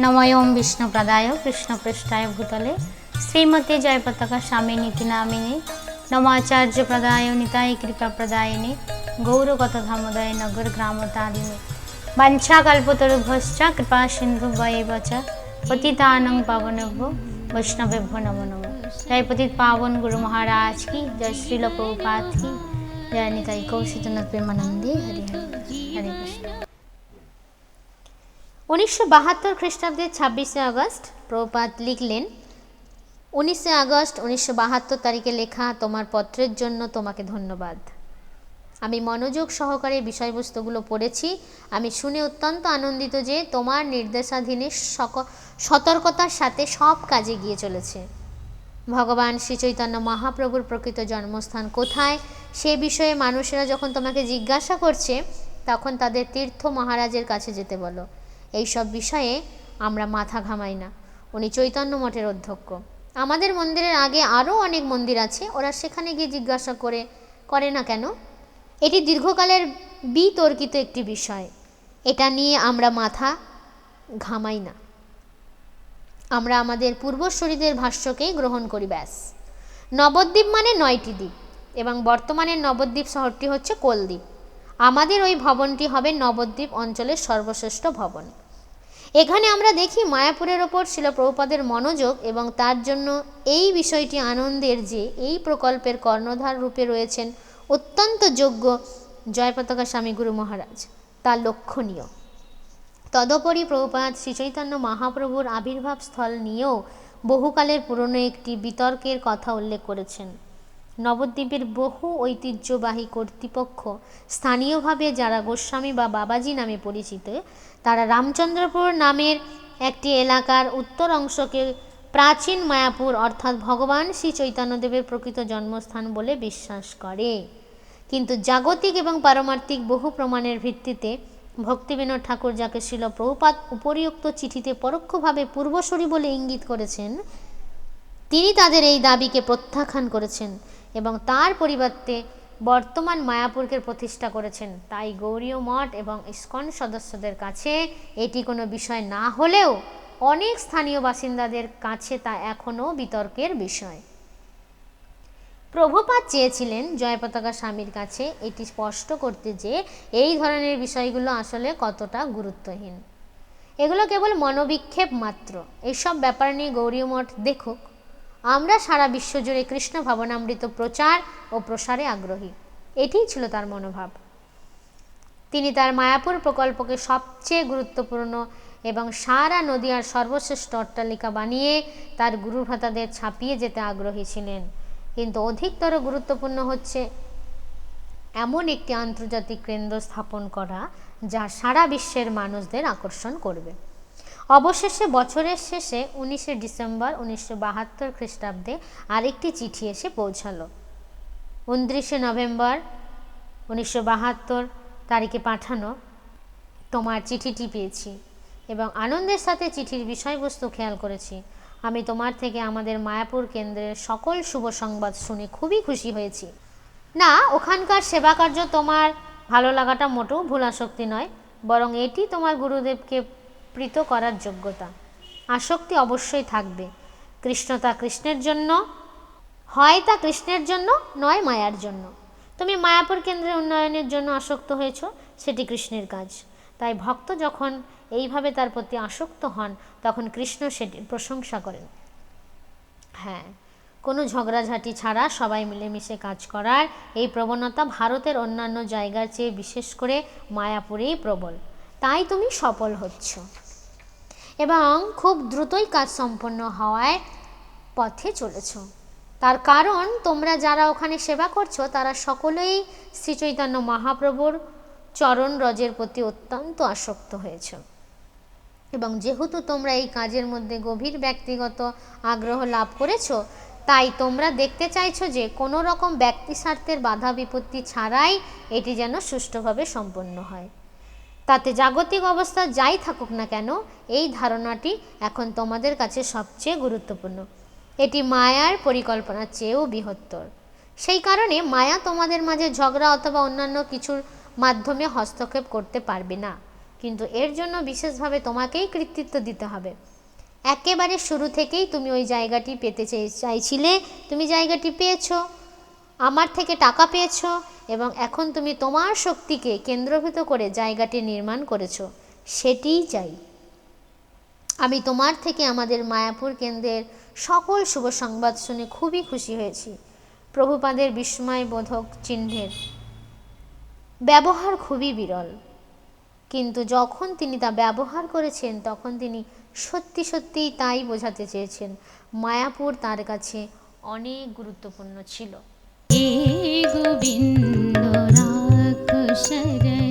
নময় ওম বিষ্ণুপ্রদায় কৃষ্ণপৃষ্ঠায় ভূতলে। শ্রীমতী জয়পতাকা স্বামী নীতি নামিনী নমাচার্য প্রদায় নিতাই কৃপা প্রদায়িনী গৌরগত ধামোদয় নগর গ্রাম তারিণী বাঞ্ছা কল্পতরুভশ্চ কৃপা সিন্ধু বয়ে বচ পতিতানং পাবনভ্য বৈষ্ণবেভ্য নমো নমো। জয় পতিত পাবন গুরু মহারাজ কি, জয় শ্রীল প্রভুপাত কি। জয় নিতাই কৌশিতনাথ প্রেমানন্দী হরি হরি। হরে কৃষ্ণ। উনিশশো বাহাত্তর খ্রিস্টাব্দের ছাব্বিশে আগস্ট প্রপাত লিখলেন, উনিশে আগস্ট উনিশশো বাহাত্তর তারিখে লেখা, তোমার পত্রের জন্য তোমাকে ধন্যবাদ। আমি মনোযোগ সহকারে বিষয়বস্তুগুলো পড়েছি। আমি শুনে অত্যন্ত আনন্দিত যে তোমার নির্দেশাধীনে সক- সতর্কতার সাথে সব কাজে গিয়ে চলেছে। ভগবান শ্রী চৈতন্য মহাপ্রভুর প্রকৃত জন্মস্থান কোথায়? সে বিষয়ে মানুষেরা যখন তোমাকে জিজ্ঞাসা করছে, তখন তাদের তীর্থ মহারাজের কাছে যেতে বলো। এই সব বিষয়ে আমরা মাথা ঘামাই না। উনি চৈতন্য মঠের অধ্যক্ষ। আমাদের মন্দিরের আগে আরও অনেক মন্দির আছে, ওরা সেখানে গিয়ে জিজ্ঞাসা করে করে না কেন? এটি দীর্ঘকালের বিতর্কিত একটি বিষয়। এটা নিয়ে আমরা মাথা ঘামাই না। আমরা আমাদের পূর্বসূরীদের ভাষ্যকেই গ্রহণ করি, ব্যাস। নবদ্বীপ মানে নয়টি দ্বীপ, এবং বর্তমানের নবদ্বীপ শহরটি হচ্ছে কোলদ্বীপ। আমাদের ওই ভবনটি হবে নবদ্বীপ অঞ্চলের সর্বশ্রেষ্ঠ ভবন। এখানে আমরা দেখি মায়াপুরের ওপর ছিল প্রভুপাদের মনোযোগ এবং তার জন্য এই বিষয়টি আনন্দের যে এই প্রকল্পের কর্ণধার রূপে রয়েছেন অত্যন্ত যোগ্য জয়পতাকা স্বামী গুরু মহারাজ। তা লক্ষণীয়। তদুপরি প্রভুপাদ শ্রীচৈতন্য মহাপ্রভুর আবির্ভাব স্থল নিয়েও বহুকালের পুরনো একটি বিতর্কের কথা উল্লেখ করেছেন। নবদ্বীপের বহু ঐতিহ্যবাহী কর্তৃপক্ষ স্থানীয়ভাবে যারা গোস্বামী বা বাবাজি নামে পরিচিত, তারা রামচন্দ্রপুর নামের একটি এলাকার উত্তর অংশকে প্রাচীন মায়াপুর অর্থাৎ ভগবান শ্রী চৈতন্যদেবের প্রকৃত জন্মস্থান বলে বিশ্বাস করে। কিন্তু জাগতিক এবং পারমার্থিক বহু প্রমাণের ভিত্তিতে ভক্তিবিনোদ ঠাকুর যাকে ছিল প্রভুপাত উপরিউক্ত চিঠিতে পরোক্ষভাবে পূর্বসূরি বলে ইঙ্গিত করেছেন, তিনি তাদের এই দাবিকে প্রত্যাখ্যান করেছেন। এবং তার পরিবর্তে বর্তমান মায়াপুরকে প্রতিষ্ঠা করেছেন। তাই গৌরীয় মঠ এবং ইস্কন সদস্যদের কাছে এটি কোনো বিষয় না হলেও অনেক স্থানীয় বাসিন্দাদের কাছে তা এখনও বিতর্কের বিষয়। প্রভুপাত চেয়েছিলেন জয়পতাকা স্বামীর কাছে এটি স্পষ্ট করতে যে এই ধরনের বিষয়গুলো আসলে কতটা গুরুত্বহীন। এগুলো কেবল মনোবিক্ষেপ মাত্র। এসব ব্যাপার নিয়ে গৌরীয় মঠ দেখুক। আমরা সারা বিশ্বজুড়ে কৃষ্ণ ভাবনামৃত প্রচার ও প্রসারে আগ্রহী। এটিই ছিল তার মনোভাব। তিনি তার মায়াপুর প্রকল্পকে সবচেয়ে গুরুত্বপূর্ণ এবং সারা নদীয়ার সর্বশ্রেষ্ঠ অট্টালিকা বানিয়ে তার গুরুভ্রাতাদের ছাপিয়ে যেতে আগ্রহী ছিলেন। কিন্তু অধিকতর গুরুত্বপূর্ণ হচ্ছে এমন একটি আন্তর্জাতিক কেন্দ্র স্থাপন করা যা সারা বিশ্বের মানুষদের আকর্ষণ করবে। অবশেষে বছরের শেষে উনিশে ডিসেম্বর উনিশশো বাহাত্তর খ্রিস্টাব্দে আরেকটি চিঠি এসে পৌঁছালো। উনত্রিশে নভেম্বর উনিশশো বাহাত্তর তারিখে পাঠানো তোমার চিঠিটি পেয়েছি এবং আনন্দের সাথে চিঠির বিষয়বস্তু খেয়াল করেছি। আমি তোমার থেকে আমাদের মায়াপুর কেন্দ্রের সকল শুভ সংবাদ শুনে খুবই খুশি হয়েছি। না, ওখানকার সেবা কার্য তোমার ভালো লাগাটা মোটেও ভুল আসক্তি নয়, বরং এটি তোমার গুরুদেবকে প্রীত করার যোগ্যতা। আসক্তি অবশ্যই থাকবে। কৃষ্ণ তা কৃষ্ণের জন্য, হয় তা কৃষ্ণের জন্য, নয় মায়ার জন্য। তুমি মায়াপুর কেন্দ্রের উন্নয়নের জন্য আসক্ত হয়েছ, সেটি কৃষ্ণের কাজ। তাই ভক্ত যখন এইভাবে তার প্রতি আসক্ত হন, তখন কৃষ্ণ সেটির প্রশংসা করেন। হ্যাঁ কোনো ঝগড়াঝাটি ছাড়া সবাই মিলেমিশে কাজ করার এই প্রবণতা ভারতের অন্যান্য জায়গার চেয়ে বিশেষ করে মায়াপুরেই প্রবল। তাই তুমি সফল হচ্ছ। এবং খুব দ্রুতই কাজ সম্পন্ন হওয়ায় পথে চলেছ। তার কারণ, তোমরা যারা ওখানে সেবা করছ, তারা সকলেই শ্রীচৈতন্য মহাপ্রভুর চরণ রজের প্রতি অত্যন্ত আসক্ত হয়েছ। এবং যেহেতু তোমরা এই কাজের মধ্যে গভীর ব্যক্তিগত আগ্রহ লাভ করেছ, তাই তোমরা দেখতে চাইছো যে কোনো রকম ব্যক্তি স্বার্থের বাধা বিপত্তি ছাড়াই এটি যেন সুষ্ঠুভাবে সম্পন্ন হয়। তাতে জাগতিক অবস্থা যাই থাকুক না কেন, এই ধারণাটি এখন তোমাদের কাছে সবচেয়ে গুরুত্বপূর্ণ। এটি মায়ার পরিকল্পনার চেয়েও বৃহত্তর। সেই কারণে মায়া তোমাদের মাঝে ঝগড়া অথবা অন্যান্য কিছুর মাধ্যমে হস্তক্ষেপ করতে পারবে না। কিন্তু এর জন্য বিশেষভাবে তোমাকেই কৃতিত্ব দিতে হবে। একেবারে শুরু থেকেই তুমি ওই জায়গাটি পেতে চাই- চাইছিলে, তুমি জায়গাটি পেয়েছ। আমার থেকে টাকা পেয়েছ এবং এখন তুমি তোমার শক্তিকে কেন্দ্রভূত করে জায়গাটি নির্মাণ করেছ, সেটিই চাই। আমি তোমার থেকে আমাদের মায়াপুর কেন্দ্রের সকল শুভ সংবাদ শুনে খুবই খুশি হয়েছি। প্রভুপাদের বিস্ময়বোধক চিহ্নের ব্যবহার খুবই বিরল। কিন্তু যখন তিনি তা ব্যবহার করেছেন, তখন তিনি সত্যি সত্যিই তাই বোঝাতে চেয়েছেন। মায়াপুর তার কাছে অনেক গুরুত্বপূর্ণ ছিল। गोविन्द राख शरण